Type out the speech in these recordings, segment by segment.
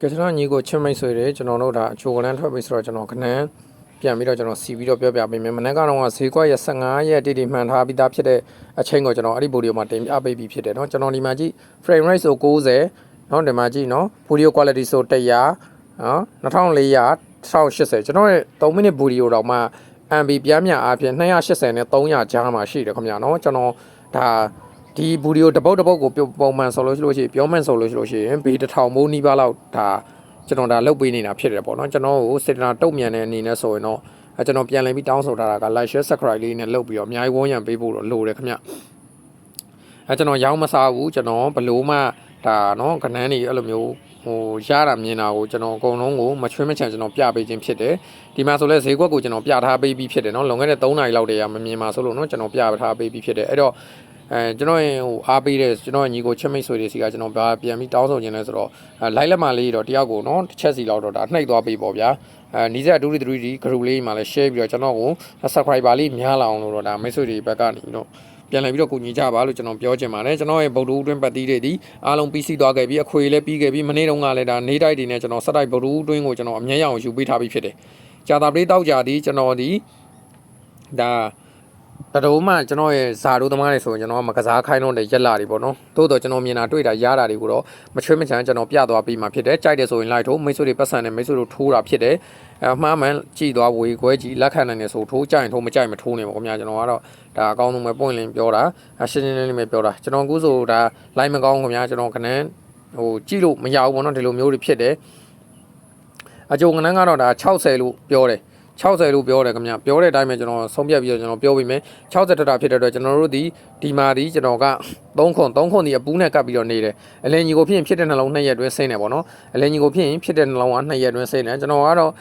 ကဲကျွန်တော်ညီကိုချစ်မိတ်ဆွေတွေကျွန်တော်တို့ဒါအချိုကလန်းထွက်ပြီဆိုတော့ကျွန်တော်ခဏန်းပြန်ပြီးတော့ကျွန်တော်စီပြီးတော့ပြောပြပေးမယ်မနေ့ကတော့ဈေးကွက်ရက်15ရက်တိတိမှန်ထားပြီးသားဖြစ်တဲ့အချိန်ကိုကျွန်တော်အဲ့ဒီဗီဒီယိုမှာတင်ပြပေးပြီးဖြစ်တယ်เนาะကျွန်တော်ဒီမှာကြည့် frame rate ဆို90เนาะဒီမှာကြည့်เนาะ video quality ဆို100เนาะ2400 1080ကျွန်တော်ရဲ့3မိနစ်ဗီဒီယိုတော့မှ MB ပြားမြအားဖြင့်280နဲ့300ကြားမှာရှိတယ်ခင်ဗျာเนาะကျွန်တော်ဒါ ဒီဗီဒီယိုတစ်ပုတ်တစ်ပုတ်ကိုပြုပုံမှန်ဆိုလို့ရှိလို့ရှိရင်ပြောမှန်ဆိုလို့ရှိလို့ရှိရင်ဘေးတစ်ထောင်မိုးနီးပါးလောက်ဒါကျွန်တော်ဒါလုတ်ပေးနေတာဖြစ်တယ်ပေါ့နော်ကျွန်တော်ကိုစေတနာတုတ်မြန်တဲ့အနေနဲ့ဆိုရင်တော့အဲကျွန်တော်ပြန်လည်ပြီးတောင်းဆိုထားတာက like share subscribe လေးနဲ့လုတ်ပြီးတော့အများကြီးဝန်းရံပေးဖို့တော့လိုတယ်ခင်ဗျအဲကျွန်တော်ရောင်းမစားဘူးကျွန်တော်ဘလို့မှဒါနော်ခဏန်းနေအဲ့လိုမျိုးဟိုရတာမြင်တာကိုကျွန်တော်အကုန်လုံးကိုမချွေးမချန်ကျွန်တော်ပြပေးခြင်းဖြစ်တယ်ဒီမှာဆိုလဲဈေးကွက်ကိုကျွန်တော်ပြထားပေးပြီးဖြစ်တယ်နော်လွန်ခဲ့တဲ့3နာရီလောက်တည်းကမမြင်ပါဆိုလို့နော်ကျွန်တော်ပြထားပေးပြီးဖြစ်တယ်အဲ့တော့ အဲကျွန်တော်ရင်ဟိုအားပေးတဲ့ကျွန်တော်ညီကိုချစ်မိတ်ဆွေတွေစီကကျွန်တော်ပြပြန်ပြီးတောင်းဆိုခြင်းလဲဆိုတော့လိုက်လက်မလေးတော့တယောက်ကိုနော်တစ်ချက်စီလောက်တော့ဒါနှိပ်သွားပေးပေါ့ဗျာအဲနီးစပ်2 3 3 group လေးမှာလဲ share ပြီးတော့ကျွန်တော်ကို subscriber လေးများလာအောင်လို့တော့ဒါမိတ်ဆွေတွေဘက်ကနေတော့ပြန်လည်ပြီးတော့ကူညီကြပါလို့ကျွန်တော်ပြောချင်ပါတယ်ကျွန်တော်ရဲ့ဗုဒ္ဓဦးတွင်းပတ်သီးတွေဒီအားလုံးပြီးစီးသွားခဲ့ပြီးအခွေလည်းပြီးခဲ့ပြီးမနေ့တုန်းကလည်းဒါနေတိုက်တွေနဲ့ကျွန်တော်စက်တိုက်ဗုဒ္ဓဦးတွင်းကိုကျွန်တော်အမြဲရအောင်ယူပေးထားပြီးဖြစ်တယ်ကြာတာပလေးတောက်ကြသည်ကျွန်တော်ဒီဒါ တတော်မှကျွန်တော်ရဲ့ဇာတို့သမားတွေဆိုရင်ကျွန်တော်ကမကစားခိုင်းတော့တဲ့ရက်လာတွေပေါ့နော်သို့တော့ကျွန်တော်မြင်တာတွေ့တာရတာတွေကိုတော့မချွေးမချမ်းကျွန်တော်ပြသွားပြီးမှဖြစ်တယ်ကြိုက်တယ်ဆိုရင်လိုက်ထိုးမိတ်ဆွေတွေပတ်စံနဲ့မိတ်ဆွေတို့ထိုးတာဖြစ်တယ်အမှားမှန်ကြည်သွားဝေခွဲကြည့်လက်ခံနိုင်တယ်ဆိုထိုးကြရင်ထိုးမကြိုက်မထိုးနေပါခင်ဗျာကျွန်တော်ကတော့ဒါအကောင်းဆုံးပဲပွင့်လင်းပြောတာအရှင်းရှင်းလင်းလင်းပဲပြောတာကျွန်တော်အခုဆိုဒါလိုက်မကောင်းခင်ဗျာကျွန်တော်ခဏန်းဟိုကြည့်လို့မရဘူးပေါ့နော်ဒီလိုမျိုးတွေဖြစ်တယ်အကြုံကနန်းကတော့ဒါ60လို့ပြောတယ် 60လို့ပြောတယ်ခင်ဗျပြောတဲ့အတိုင်းပဲကျွန်တော်ဆုံးဖြတ်ပြီးတော့ကျွန်တော်ပြောပြီးမယ်60တက်တာဖြစ်တဲ့အတွက်ကျွန်တော်တို့ဒီဒီမာဒီကျွန်တော်က3ခွန်3ခွန်ဒီအပူးနဲ့ကပ်ပြီးတော့နေတယ်အလင်းကြီးကိုဖြစ်ရင်ဖြစ်တဲ့နှလုံး2ရက်တွင်းဆင်းတယ်ပေါ့နော်အလင်းကြီးကိုဖြစ်ရင်ဖြစ်တဲ့နှလုံးက2ရက်တွင်းဆင်းတယ်ကျွန်တော်ကတော့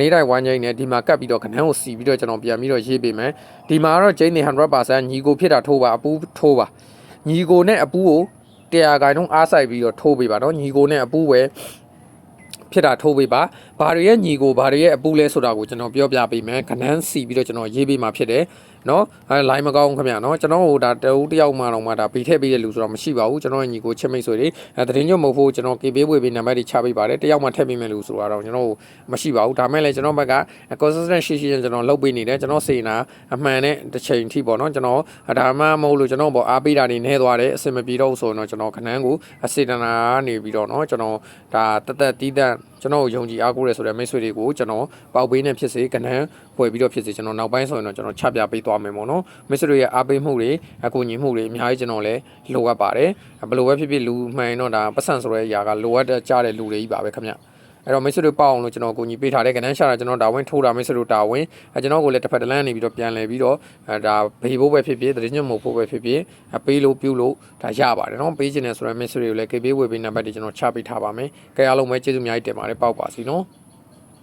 နေတိုင်းဝိုင်းချင်းနဲ့ဒီမှာကပ်ပြီးတော့ခဏန်းကိုစီပြီးတော့ကျွန်တော်ပြန်ပြီးတော့ရေးပေးမယ်ဒီမှာကတော့ကျင်းနေ100%ညီကိုဖြစ်တာထိုးပါအပူးထိုးပါညီကိုနဲ့အပူးကိုတရားဂိုင်တော့အားဆိုင်ပြီးတော့ထိုးပေးပါနော်ညီကိုနဲ့အပူးပဲ ဖြစ်တာထိုးပေးပါဘာတွေရဲ့ညီကိုဘာတွေရဲ့အပူလဲဆိုတာကိုကျွန်တော်ပြောပြပေးမယ်ခဏန်းစီပြီးတော့ကျွန်တော်ရေးပေးမှာဖြစ်တယ် နော်အဲလိုင်းမကောင်းခင်ဗျာနော်ကျွန်တော်ဟိုဒါတဦးတယောက်မှတော့မှဒါဘေးထည့်ပေးတဲ့လူဆိုတော့မရှိပါဘူးကျွန်တော်ရဲ့ညီကိုချစ်မိတ်ဆွေတွေအဲတရင်ညွတ်မဟုတ်ဖို့ကျွန်တော်ကေပေးဝေပေးနံပါတ်တွေချပေးပါတယ်တယောက်မှထည့်ပေးမယ်လူဆိုတော့ကျွန်တော်မရှိပါဘူးဒါမဲ့လည်းကျွန်တော်ဘက်က consistent ရှိရှိကျွန်တော်လုပ်ပေးနေတယ်ကျွန်တော်စေနာအမှန်နဲ့တစ်ချိန်ထိပေါ့နော်ကျွန်တော်ဒါမှမဟုတ်လို့ကျွန်တော်ပေါ့အားပေးတာနေနေသွားတယ်အစင်မပြေတော့ဆိုရင်တော့ကျွန်တော်ခဏန်းကိုအစေတနာနေပြီးတော့နော်ကျွန်တော်ဒါတက်တက်တီးတန့် ကျွန်တော်ယုံကြည်အားကိုးရဆိုတဲ့မိတ်ဆွေတွေကိုကျွန်တော်ပေါက်ပေးနေဖြစ်စေကနန်းဖွဲ့ပြီးတော့ဖြစ်စေကျွန်တော်နောက်ပိုင်းဆိုရင်တော့ကျွန်တော်ချပြပေးသွားမယ်ပေါ့နော်မိတ်ဆွေတွေရဲ့အားပေးမှုတွေအကူအညီမှုတွေအများကြီးကျွန်တော်လည်းလိုအပ်ပါတယ်ဘယ်လိုပဲဖြစ်ဖြစ်လူမှန်တော့ဒါပတ်စံဆိုတဲ့အရာကလိုအပ်တဲ့ကြားတဲ့လူတွေကြီးပါပဲခင်ဗျ အဲ့တော့မိတ်ဆွေတို့ပေါအောင်လို့ကျွန်တော်အကူအညီပေးထားတဲ့ကနန်းရှာတာကျွန်တော်ဒါဝင်ထိုးတာမိတ်ဆွေတို့ဒါဝင်အဲကျွန်တော်ကိုလည်းတစ်ဖက်တစ်လမ်းနေပြီးတော့ပြန်လဲပြီးတော့အဲဒါဘေးဖို့ပဲဖြစ်ဖြစ်တရင်ညွတ်မို့ဖို့ပဲဖြစ်ဖြစ်အပေးလို့ပြုလို့ဒါရပါတယ်နော်ပေးခြင်းနဲ့ဆိုတော့မိတ်ဆွေတွေကိုလည်းကေပေးဝေပေးနံပါတ်တွေကျွန်တော်ချပေးထားပါမယ်ကြဲအားလုံးပဲကျေးဇူးအများကြီးတင်ပါတယ်ပေါက်ပါစီနော်